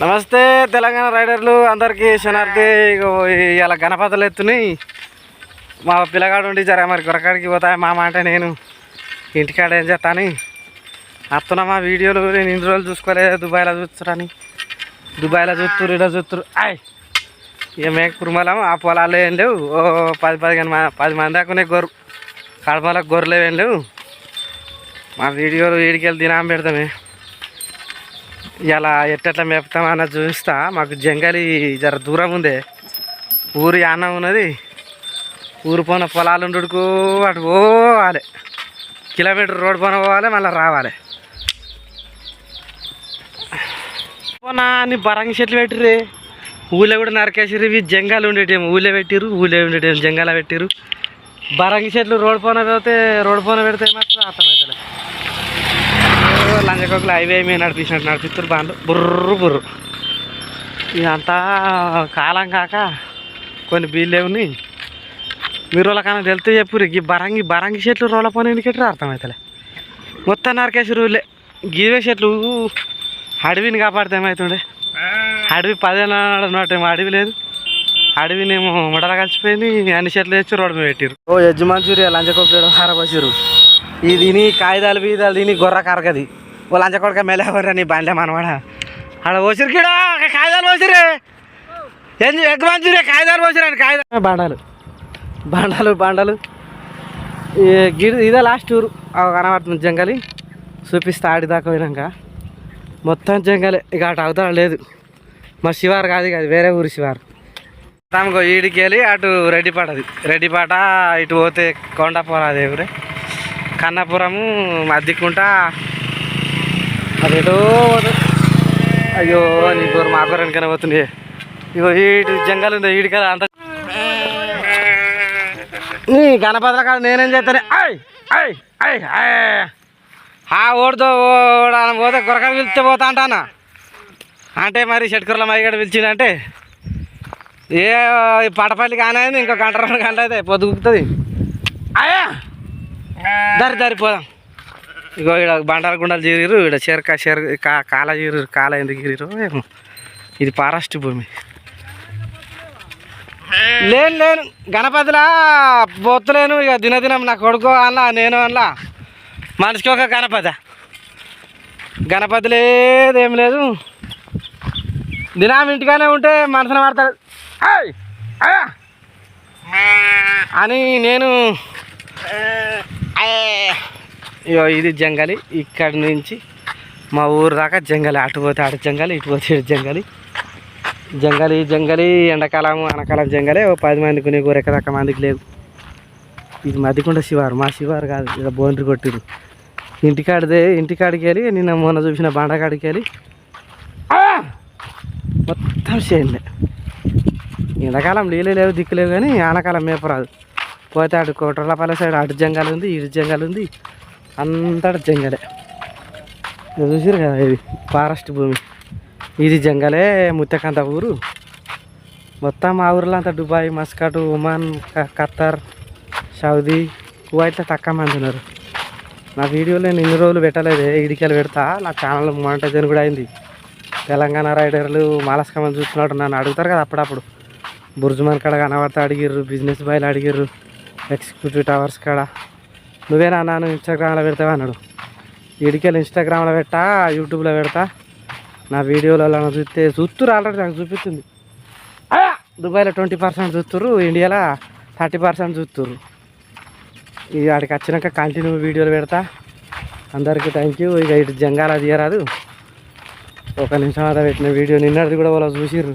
నమస్తే తెలంగాణ రైడర్లు అందరికీ శనార్థి ఇలా గణపతులు ఎత్తున్నాయి మా పిల్లగాడు ఉండి జర మరి గురకాడికి పోతాయి మామ అంటే నేను. ఇంటికాడ ఏం చేస్తాను? వస్తున్నా మా వీడియోలు నేను ఇన్ని రోజులు చూసుకోలేదు దుబాయ్లో చూస్తారని. దుబాయ్లో చూస్తురు ఇలా చూస్తురు ఆయ్! ఇక మేక కురుమలం ఆ పొలాలు ఏం లేవు. ఓ పది పదిహేను మా పది మంది దాకా ఉన్నాయి గొర్రె. కడపలకు గొర్రెలు ఏం లేవు. మా వీడియోలు వీడికి వెళ్ళి దినాం పెడతామే. ఇలా ఎట్టెట్లా మేపుతామన్న చూపిస్తా. మాకు జంగలి జర దూరం ఉందే. ఊరు యానం ఉన్నది. ఊరు పోన పొలాలు ఉండుకు అటు పోవాలి. కిలోమీటర్ రోడ్ పోన పోవాలి మళ్ళీ రావాలి. పోనా అని బరంగి చెట్లు పెట్టిర్రే. ఊళ్ళో కూడా నరకేసిర్రు ఇవి జంగాలు ఉండేటేమో ఊళ్ళో పెట్టిర్రు ఊళ్ళో ఉండేటేమో జంగాల పెట్టిరు బరంగి చెట్లు రోడ్ పోన పెడితే రోడ్ పోన పెడితే మాత్రం అర్థమవుతలే లంజకొకలు హైవే మీద నడిపించినట్టు నడిపిస్తారు బాండ్లు. బుర్రు బుర్రు. ఇదంతా కాలం కాక కొన్ని బీళ్ళే ఉన్నాయి మీరు వాళ్ళకన్నా తెలితే చెప్పురు ఈ బరంగి బరంగి చెట్లు రోల పని ఎందుకెట్రా అర్థమవుతలే మొత్తం నరకేసి రూలే గీవే చెట్లు అడవిని కాపాడితే ఏమవుతుండే అడవి పదేళ్ళ నాటేమో అడవి లేదు. అడవినేమో ముడల కలిసిపోయింది. అన్ని చెట్లు తెచ్చి రోడ్డు మీద పెట్టిరు ఓ ఎజ్జు మంచూరియా లంచకొక్కడు హరబసిరు ఇది తిని కాగితాలు బీదాలు తిని గొర్ర కరగది. ఓ లంచకొడక మెల్లెవర్రా నీ బండ్లే మనవాడ ఆడ పోసిరు కిడా కాగితాలు పోసిరే ఏం ఎగ్ మంచిరే కాగితాలు పోసిరండి కాగితాలు బండాలు బండాలు బండాలు ఈ ఇదే లాస్ట్ ఊరు కనబడుతుంది జంగలి చూపిస్తా ఆడిదాకా పోయినాక మొత్తం జంగలే ఇక అటు అవతల లేదు మా శివారు కాదు కాదు వేరే ఊరు శివారు తమకు ఈడికి వెళ్ళి అటు రెడ్డిపాటది రెడ్డిపాట ఇటు పోతే కొండాపురం అదే ఊరే కన్నపురము మద్దికుంట అదేదో అయ్యో నీ గోరు మా గోరు ఇగో ఈటు జంగల్ ఉంది ఈడి కదా అంత. నీ గణపతుల కాదు నేనేం చేస్తాను? ఐ ఐ ఐ ఐ ఆ ఓడితో ఓడ పోతే గొరకడ పిలిస్తే పోతా అంటానా? అంటే మరి షట్కర్ల మైగడ పిలిచిందంటే ఏ ఈ పటపల్లి కానైంది ఇంకో గంట రెండు గంట అయితే పొద్దుగుతుంది అయ్యా! దరి దరి పోదాం. ఇగో ఇక్కడ బండార గుండాలు చీరిరు ఇక్కడ చెరక చెర కా కాల చీరు కాల ఎందుకు చీరిరు ఏమో. ఇది పారాస్ట్ భూమి. లేను లేను. గణపతిలా పోతలేను ఇక దినదినం నా కొడుకు అలా నేను అలా మనిషికి ఒక గణపతి. గణపతి లేదు లేదు. దినం ఇంటికానే ఉంటే మనసున పడతాడు! అని నేను ఇది జంగలి. ఇక్కడి నుంచి మా ఊరు దాకా జంగలి. అటు పోతే అటు జంగలి ఇటు పోతే ఇటు జంగలి. జంగలి జంగలి ఎండాకాలం అనకాలం జంగలే. ఓ పది మందికి నీకు రెక్కదక్క మందికి లేవు ఇది మధ్యకుండా శివారు. మా శివారు కాదు ఇక బౌండరీ కొట్టిరు ఇంటికాడిదే ఇంటికాడికి వెళ్ళి నిన్న మొన్న చూసిన బండకాడికి వెళ్ళి మొత్తం చేయండి. ఎండాకాలం నీళ్ళు లేవు దిక్కులేవు కానీ ఆనకాలం మేపరాదు. పోతే అటు కోట్రలపల్లి సైడ్ అటు జంగల్ ఉంది ఇటు జంగలు ఉంది. అంతటా జంగలే. ఇది చూసారు కదా ఇది ఫారెస్ట్ భూమి. ఇది జంగలే ముత్తకంత ఊరు. మొత్తం మా ఊర్లో అంతా దుబాయ్ మస్కట్ ఒమాన్ క- ఖత్తర్ సౌదీ కువైట్లో తక్కువ మంది ఉన్నారు. నా వీడియోలో నేను ఇన్ని రోజులు పెట్టలేదు ఇడికెళ్ళి పెడతా నా ఛానల్ మానిటైజన్ కూడా అయింది. తెలంగాణ రైడర్లు మాలస్కమని చూస్తున్నాడు నన్ను అడుగుతారు కదా అప్పుడప్పుడు. బుర్జుమాన్ కాడ కనబడతా అడిగిర్రు బిజినెస్ బాయ్లు అడిగిర్రు ఎగ్జిక్యూటివ్ టవర్స్ కాడ. నువ్వేనా నాన్న ఇన్స్టాగ్రామ్లో పెడతావా అన్నాడు. ఇడికెళ్ళి ఇన్స్టాగ్రామ్లో పెట్టా యూట్యూబ్లో పెడతా. నా వీడియోలలో చూస్తే చూస్తురు ఆల్రెడీ నాకు చూపిస్తుంది. దుబాయ్లో ట్వంటీ పర్సెంట్ చూస్తుర్రు ఇండియాలో థర్టీ పర్సెంట్ చూస్తుర్రు. ఇది ఆడికి వచ్చినాక కంటిన్యూ వీడియోలు పెడతా. అందరికీ థ్యాంక్ యూ ఇక ఇటు జంగాల తీయరాదు. ఒక నిమిషం అదా పెట్టిన వీడియో నిన్నటిది కూడా వాళ్ళు చూసిర్రు.